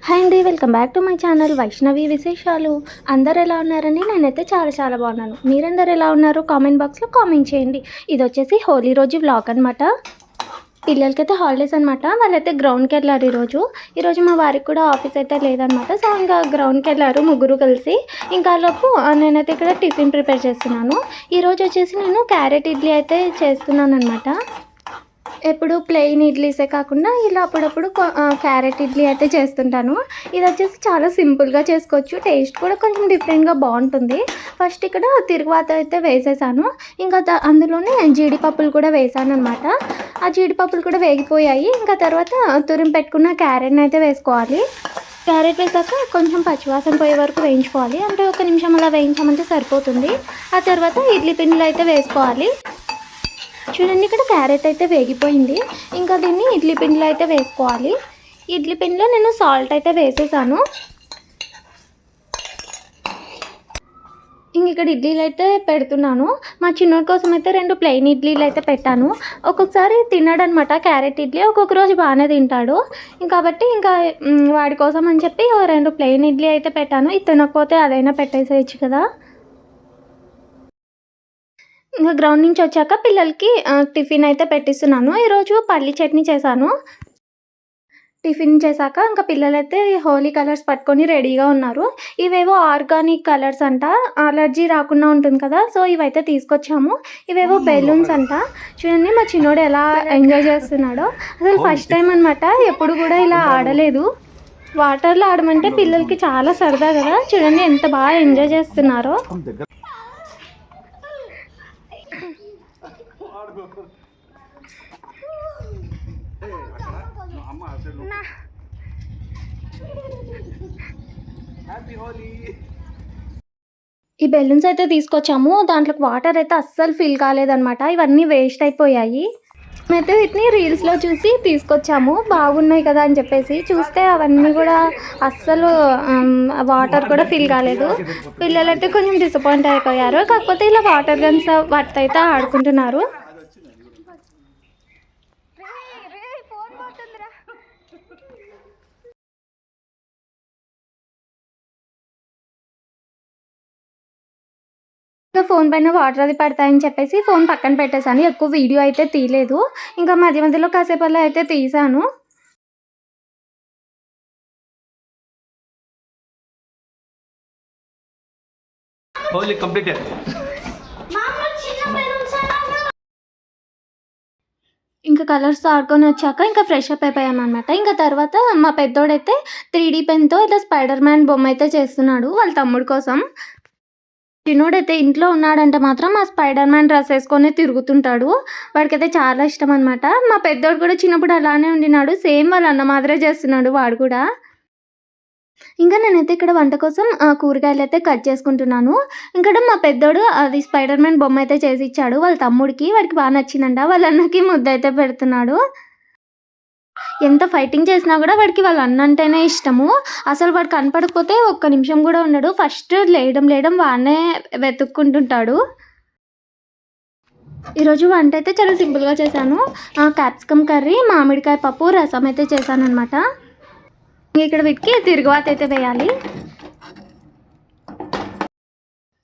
Hi అండి welcome back to my channel Vaishnavi విశేషాలు అందరు ఎలా ఉన్నారని నేనైతే చాలా చాలా బాగున్నాను. మీరందరు ఎలా ఉన్నారు? కామెంట్ బాక్స్లో కామెంట్ చేయండి. ఇది వచ్చేసి హోలీ రోజు వ్లాగ్ అనమాట పిల్లలకైతే హాలిడేస్ అనమాట వాళ్ళైతే గ్రౌండ్కి వెళ్ళారు ఈరోజు. ఈరోజు మా వారికి కూడా ఆఫీస్ అయితే లేదనమాట సో ఇంకా గ్రౌండ్కి వెళ్ళారు ముగ్గురు కలిసి. ఇంకా లోపు నేనైతే ఇక్కడ టిఫిన్ ప్రిపేర్ చేస్తున్నాను. ఈరోజు వచ్చేసి నేను క్యారెట్ ఇడ్లీ అయితే చేస్తున్నాను అనమాట ఎప్పుడు ప్లెయిన్ ఇడ్లీసే కాకుండా ఇలా అప్పుడప్పుడు క్యారెట్ ఇడ్లీ అయితే చేస్తుంటాను. ఇది వచ్చేసి చాలా సింపుల్గా చేసుకోవచ్చు. టేస్ట్ కూడా కొంచెం డిఫరెంట్గా బాగుంటుంది. ఫస్ట్ ఇక్కడ తిరుగువాత అయితే వేసేసాను. ఇంకా అందులోనే జీడిపప్పులు కూడా వేసాను అనమాట ఆ జీడిపప్పులు కూడా వేగిపోయాయి. ఇంకా తర్వాత తురిమి పెట్టుకున్న క్యారెట్ని అయితే వేసుకోవాలి. క్యారెట్ వేసాక కొంచెం పచ్చివాసన పోయే వరకు వేయించుకోవాలి. అంటే ఒక నిమిషం అలా వేయించామంటే సరిపోతుంది. ఆ తర్వాత ఇడ్లీ పిండిలో అయితే వేసుకోవాలి. చూడండి ఇక్కడ క్యారెట్ అయితే వేగిపోయింది. ఇంకా దీన్ని ఇడ్లీ పిండిలో అయితే వేసుకోవాలి. ఇడ్లీ పిండిలో నేను సాల్ట్ అయితే వేసేసాను. ఇంక ఇక్కడ ఇడ్లీలు అయితే పెడుతున్నాను. మా చిన్నోడి కోసం అయితే రెండు ప్లెయిన్ ఇడ్లీలు అయితే పెట్టాను. ఒక్కొక్కసారి తిన్నాడు అనమాట క్యారెట్ ఇడ్లీ. ఒక్కొక్క రోజు బాగానే తింటాడు. ఇంకా కాబట్టి ఇంకా వాడి కోసం అని చెప్పి రెండు ప్లెయిన్ ఇడ్లీ అయితే పెట్టాను. ఇది తినకపోతే అదైనా పెట్టేసేయచ్చు కదా. ఇంకా గ్రౌండ్ నుంచి వచ్చాక పిల్లలకి టిఫిన్ అయితే పెట్టిస్తున్నాను. ఈరోజు పల్లి చట్నీ చేశాను. టిఫిన్ చేశాక ఇంకా పిల్లలైతే హోలీ కలర్స్ పట్టుకొని రెడీగా ఉన్నారు. ఇవేవో ఆర్గానిక్ కలర్స్ అంట. అలర్జీ రాకుండా ఉంటుంది కదా సో ఇవైతే తీసుకొచ్చాము. ఇవేవో బెలూన్స్ అంట. చూడండి మా చిన్నోడు ఎలా ఎంజాయ్ చేస్తున్నాడో. అసలు ఫస్ట్ టైం అనమాట ఎప్పుడు కూడా ఇలా ఆడలేదు. వాటర్లో ఆడమంటే పిల్లలకి చాలా సరదా కదా. చూడండి ఎంత బాగా ఎంజాయ్ చేస్తున్నారో. ఈ బెలూన్స్ అయితే తీసుకొచ్చాము. దాంట్లోకి వాటర్ అయితే అస్సలు ఫిల్ కాలేదన్నమాట. ఇవన్నీ వేస్ట్ అయిపోయాయి. మేమైతే వీటిని రీల్స్లో చూసి తీసుకొచ్చాము. బాగున్నాయి కదా అని చెప్పేసి. చూస్తే అవన్నీ కూడా అస్సలు వాటర్ కూడా ఫిల్ కాలేదు. పిల్లలైతే కొంచెం డిసప్పాయింట్ అయిపోయారు. కాకపోతే ఇలా వాటర్ గన్స్ వాటితో అయితే ఆడుకుంటున్నారు. ఇంకా ఫోన్ పైన వాటర్ అది పడతాయని చెప్పేసి ఫోన్ పక్కన పెట్టేశాను. ఎక్కువ వీడియో అయితే తీయలేదు. ఇంకా మధ్య మధ్యలో కాసేపు అలా అయితే తీసాను హోలీ కంప్లీటెడ్ ఇంకా కలర్స్ ఆడుకొని వచ్చాక ఇంకా ఫ్రెష్ అప్ అయిపోయామన్నమాట. ఇంకా తర్వాత మా పెద్దోడైతే త్రీ డీ పెన్తో ఇట్లా స్పైడర్ మ్యాన్ బొమ్మ అయితే చేస్తున్నాడు వాళ్ళ తమ్ముడు కోసం. చిన్నోడైతే ఇంట్లో ఉన్నాడంటే మాత్రం ఆ స్పైడర్ మ్యాన్ డ్రెస్ వేసుకొని తిరుగుతుంటాడు. వాడికైతే చాలా ఇష్టం అనమాట మా పెద్దోడు కూడా చిన్నప్పుడు అలానే ఉండినాడు. సేమ్ వాళ్ళ అన్న మాదిరే చేస్తున్నాడు వాడు కూడా. ఇంకా నేనైతే ఇక్కడ వంట కోసం కూరగాయలు అయితే కట్ చేసుకుంటున్నాను. ఇంకా మా పెద్దోడు అది స్పైడర్ మ్యాన్ బొమ్మ అయితే చేసి ఇచ్చాడు. వాళ్ళ తమ్ముడికి వాడికి బాగా నచ్చిందంట. వాళ్ళ అన్నకి ముద్ద అయితే పెడుతున్నాడు. ఎంత ఫైటింగ్ చేసినా కూడా వాడికి వాళ్ళ అన్న అంటేనే ఇష్టము. అసలు వాడు కనపడకపోతే ఒక్క నిమిషం కూడా ఉండడు. ఫస్ట్ లేయడం లేయడం వాడినే వెతుక్కుంటుంటాడు. ఈరోజు వంట అయితే చాలా సింపుల్గా చేశాను. క్యాప్సికమ్ కర్రీ మామిడికాయ పప్పు రసం అయితే చేశాను అనమాట ఇక్కడ వీటికి తిరుగువాత అయితే వేయాలి.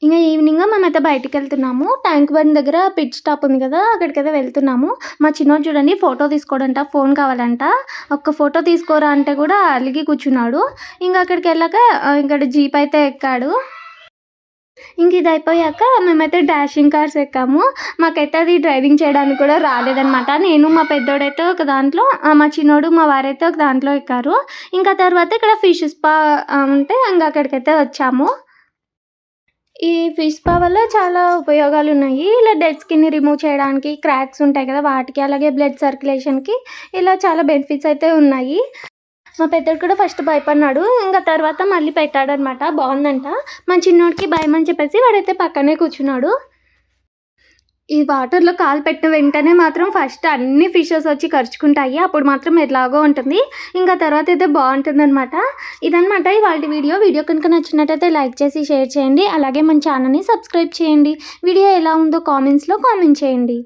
ఇంకా ఈవినింగ్ మేమైతే బయటికి వెళ్తున్నాము ట్యాంక్ బండ్ దగ్గర పిట్ స్టాప్ ఉంది కదా అక్కడికైతే వెళ్తున్నాము. మా చిన్నోడు చూడండి ఫోటో తీసుకోడంట ఫోన్ కావాలంట. ఒక్క ఫోటో తీసుకోరా అంటే కూడా అలిగి కూర్చున్నాడు. ఇంకా అక్కడికి వెళ్ళాక ఇక్కడ జీప్ అయితే ఎక్కాడు. ఇంక ఇది అయిపోయాక మేమైతే డాషింగ్ కార్స్ ఎక్కాము. మాకైతే అది డ్రైవింగ్ చేయడానికి కూడా రాలేదనమాట నేను మా పెద్దోడైతే ఒక దాంట్లో మా చిన్నోడు మా వారైతే ఒక దాంట్లో ఎక్కారు. ఇంకా తర్వాత ఇక్కడ ఫిష్ స్పా ఉంటే ఇంకా అక్కడికైతే వచ్చాము. ఈ ఫిష్ స్పా వల్ల చాలా ఉపయోగాలు ఉన్నాయి ఇలా డెడ్ స్కిన్ని రిమూవ్ చేయడానికి క్రాక్స్ ఉంటాయి కదా వాటికి అలాగే బ్లడ్ సర్క్యులేషన్కి ఇలా చాలా బెనిఫిట్స్ అయితే ఉన్నాయి. మా పెద్దడు కూడా ఫస్ట్ భయపడినాడు ఇంకా తర్వాత మళ్ళీ పెట్టాడనమాట బాగుందంట. మా చిన్నోడికి భయం అని చెప్పేసి వాడైతే పక్కనే కూర్చున్నాడు. ఈ వాటర్లో కాలు పెట్టిన వెంటనే మాత్రం ఫస్ట్ అన్ని ఫిషెస్ వచ్చి ఖర్చుకుంటాయి అప్పుడు మాత్రం ఎలాగో ఉంటుంది. ఇంకా తర్వాత అయితే బాగుంటుంది అనమాట ఇదనమాట ఇవాళ వీడియో. వీడియో కనుక నచ్చినట్టయితే లైక్ చేసి షేర్ చేయండి. అలాగే మన ఛానల్ని సబ్స్క్రైబ్ చేయండి. వీడియో ఎలా ఉందో కామెంట్స్లో కామెంట్ చేయండి.